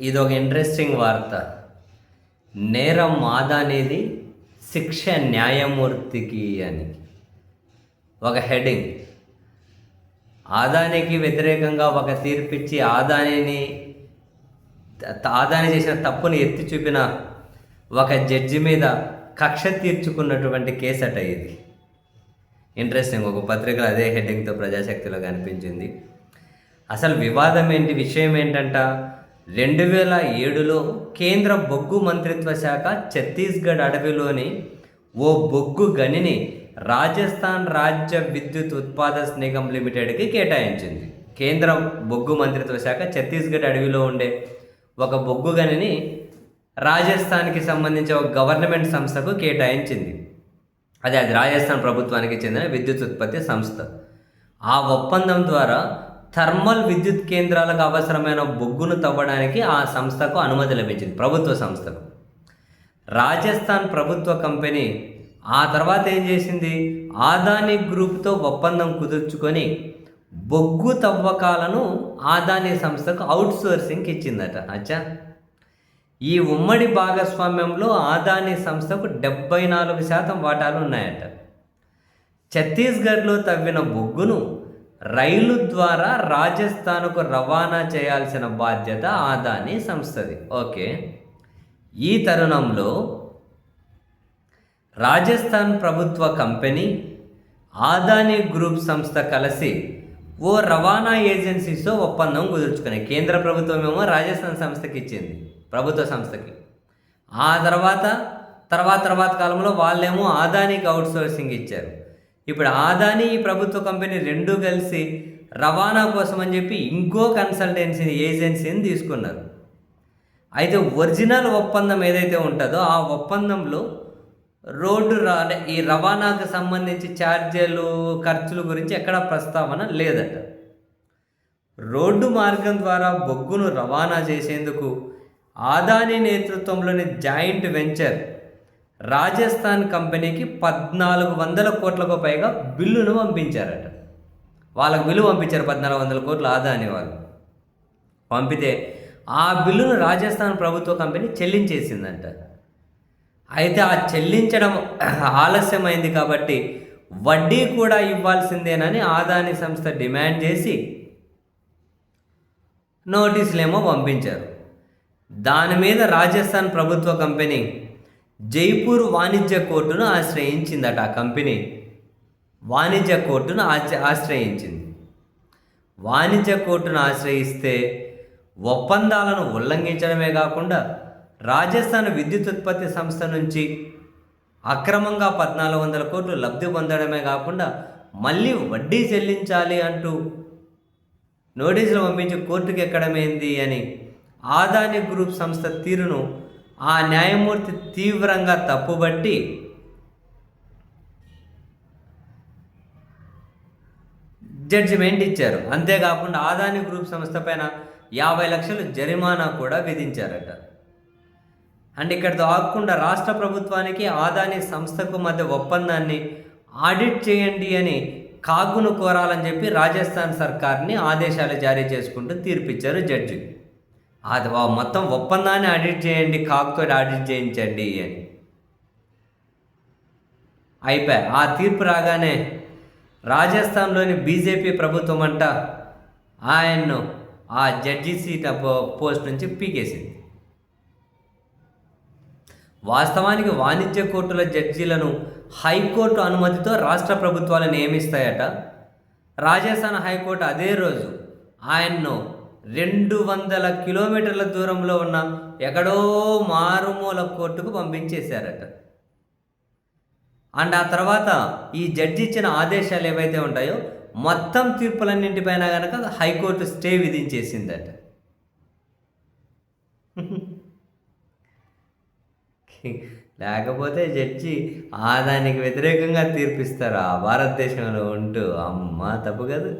ఇది ఒక ఇంట్రెస్టింగ్ వార్త. నేరం ఆదానేది శిక్ష న్యాయమూర్తికి అని. ఒక హెడింగ్ ఆదానికి వ్యతిరేకంగా ఒక తీర్పిచ్చి ఆదానిని ఆదాని చేసిన తప్పుని ఎత్తి చూపిన ఒక జడ్జి మీద కక్ష తీర్చుకున్నటువంటి కేసు అట ఇది. ఇంట్రెస్టింగ్ ఒక పత్రికలో అదే హెడ్డింగ్తో ప్రజాశక్తిలో కనిపించింది. అసలు వివాదం ఏంటి? విషయం ఏంటంట? రెండు వేల ఏడులో కేంద్ర బొగ్గు మంత్రిత్వ శాఖ ఛత్తీస్గఢ్ అడవిలోని ఓ బొగ్గు గనిని రాజస్థాన్ రాజ్య విద్యుత్ ఉత్పాదక నిగం లిమిటెడ్కి కేటాయించింది. కేంద్ర బొగ్గు మంత్రిత్వ శాఖ ఛత్తీస్గఢ్ అడవిలో ఉండే ఒక బొగ్గు గనిని రాజస్థాన్కి సంబంధించిన ఒక గవర్నమెంట్ సంస్థకు కేటాయించింది. అదే అది రాజస్థాన్ ప్రభుత్వానికి చెందిన విద్యుత్ ఉత్పత్తి సంస్థ. ఆ ఒప్పందం ద్వారా థర్మల్ విద్యుత్ కేంద్రాలకు అవసరమైన బొగ్గును తవ్వడానికి ఆ సంస్థకు అనుమతి లభించింది ప్రభుత్వ సంస్థకు. రాజస్థాన్ ప్రభుత్వ కంపెనీ ఆ తర్వాత ఏం చేసింది? ఆదాని గ్రూప్తో ఒప్పందం కుదుర్చుకొని బొగ్గు తవ్వకాలను ఆదాని సంస్థకు అవుట్సోర్సింగ్కి ఇచ్చిందట. అచ్చా. ఈ ఉమ్మడి భాగస్వామ్యంలో ఆదాని సంస్థకు డెబ్బై నాలుగు శాతం వాటాలు ఉన్నాయట. ఛత్తీస్గఢ్లో తవ్విన బొగ్గును రైలు ద్వారా రాజస్థాన్కు రవాణా చేయాల్సిన బాధ్యత ఆదాని సంస్థది. ఓకే. ఈ తరుణంలో రాజస్థాన్ ప్రభుత్వ కంపెనీ ఆదాని గ్రూప్ సంస్థ కలిసి ఓ రవాణా ఏజెన్సీతో ఒప్పందం కుదుర్చుకున్నాయి. కేంద్ర ప్రభుత్వం ఏమో రాజస్థాన్ సంస్థకి ఇచ్చింది ప్రభుత్వ సంస్థకి. ఆ తర్వాత తర్వాత తర్వాత కాలంలో వాళ్ళేమో ఆదానికి అవుట్ సోర్సింగ్ ఇచ్చారు. ఇప్పుడు ఆదాని ఈ ప్రభుత్వ కంపెనీ రెండూ కలిసి రవాణా కోసం అని చెప్పి ఇంకో కన్సల్టెన్సీ ఏజెన్సీని తీసుకున్నారు. అయితే ఒరిజినల్ ఒప్పందం ఏదైతే ఉంటుందో ఆ ఒప్పందంలో రోడ్డు రా ఈ రవాణాకు సంబంధించి ఛార్జీలు ఖర్చుల గురించి ఎక్కడ ప్రస్తావన లేదట. రోడ్డు మార్గం ద్వారా బొగ్గును రవాణా చేసేందుకు ఆదాని నేతృత్వంలోని జాయింట్ వెంచర్ రాజస్థాన్ కంపెనీకి పద్నాలుగు వందల కోట్లకు పైగా బిల్లును పంపించారట. వాళ్ళకు బిల్లు పంపించారు పద్నాలుగు వందల కోట్లు ఆదాని వాళ్ళు. పంపితే ఆ బిల్లును రాజస్థాన్ ప్రభుత్వ కంపెనీ చెల్లించేసిందంట. అయితే ఆ చెల్లించడం ఆలస్యమైంది కాబట్టి వడ్డీ కూడా ఇవ్వాల్సిందేనని ఆదాని సంస్థ డిమాండ్ చేసి నోటీసులేమో పంపించారు. దాని మీద రాజస్థాన్ ప్రభుత్వ కంపెనీ జైపూర్ వాణిజ్య కోర్టును ఆశ్రయించిందట ఆ కంపెనీ. వాణిజ్య కోర్టును ఆశ్రయించింది. వాణిజ్య కోర్టును ఆశ్రయిస్తే ఒప్పందాలను ఉల్లంఘించడమే కాకుండా రాజస్థాన్ విద్యుత్ ఉత్పత్తి సంస్థ నుంచి అక్రమంగా పద్నాలుగు వందల కోట్లు లబ్ధి పొందడమే కాకుండా మళ్ళీ వడ్డీ చెల్లించాలి అంటూ నోటీసులు పంపించి కోర్టుకు ఎక్కడమేంది అని ఆదాని గ్రూప్ సంస్థ తీరును ఆ న్యాయమూర్తి తీవ్రంగా తప్పుబట్టి జడ్జిమెంట్ ఇచ్చారు. అంతేకాకుండా ఆదాని గ్రూప్ సంస్థ పైన యాభై లక్షలు జరిమానా కూడా విధించారట. అండ్ ఇక్కడితో ఆగకుండా రాష్ట్ర ప్రభుత్వానికి ఆదాని సంస్థకు మధ్య ఒప్పందాన్ని ఆడిట్ చేయండి అని కాగును కోరాలని చెప్పి రాజస్థాన్ సర్కార్ని ఆదేశాలు జారీ చేసుకుంటూ తీర్పిచ్చారు జడ్జి. అది మొత్తం ఒప్పందాన్ని ఆడిట్ చేయండి కాగుతో ఆడిట్ చేయించండి అని. అయిపోయి ఆ తీర్పు రాగానే రాజస్థాన్లోని బీజేపీ ప్రభుత్వం అంట ఆయన్ను ఆ జడ్జి సీట్ పోస్ట్ నుంచి పీకేసింది. వాస్తవానికి వాణిజ్య కోర్టుల జడ్జీలను హైకోర్టు అనుమతితో రాష్ట్ర ప్రభుత్వాలు నియమిస్తాయట. రాజస్థాన్ హైకోర్టు అదే రోజు ఆయన్ను రెండు వందల కిలోమీటర్ల దూరంలో ఉన్న ఎక్కడో మారుమూల కోర్టుకు పంపించేశారట. అండ్ ఆ తర్వాత ఈ జడ్జి ఇచ్చిన ఆదేశాలు ఏవైతే ఉంటాయో మొత్తం తీర్పులన్నింటిపైన కనుక హైకోర్టు స్టే విధించేసిందట. లేకపోతే జడ్జి ఆదానికి వ్యతిరేకంగా తీర్పిస్తారు? ఆ భారతదేశంలో ఉంటూ అమ్మ తప్పు కదా.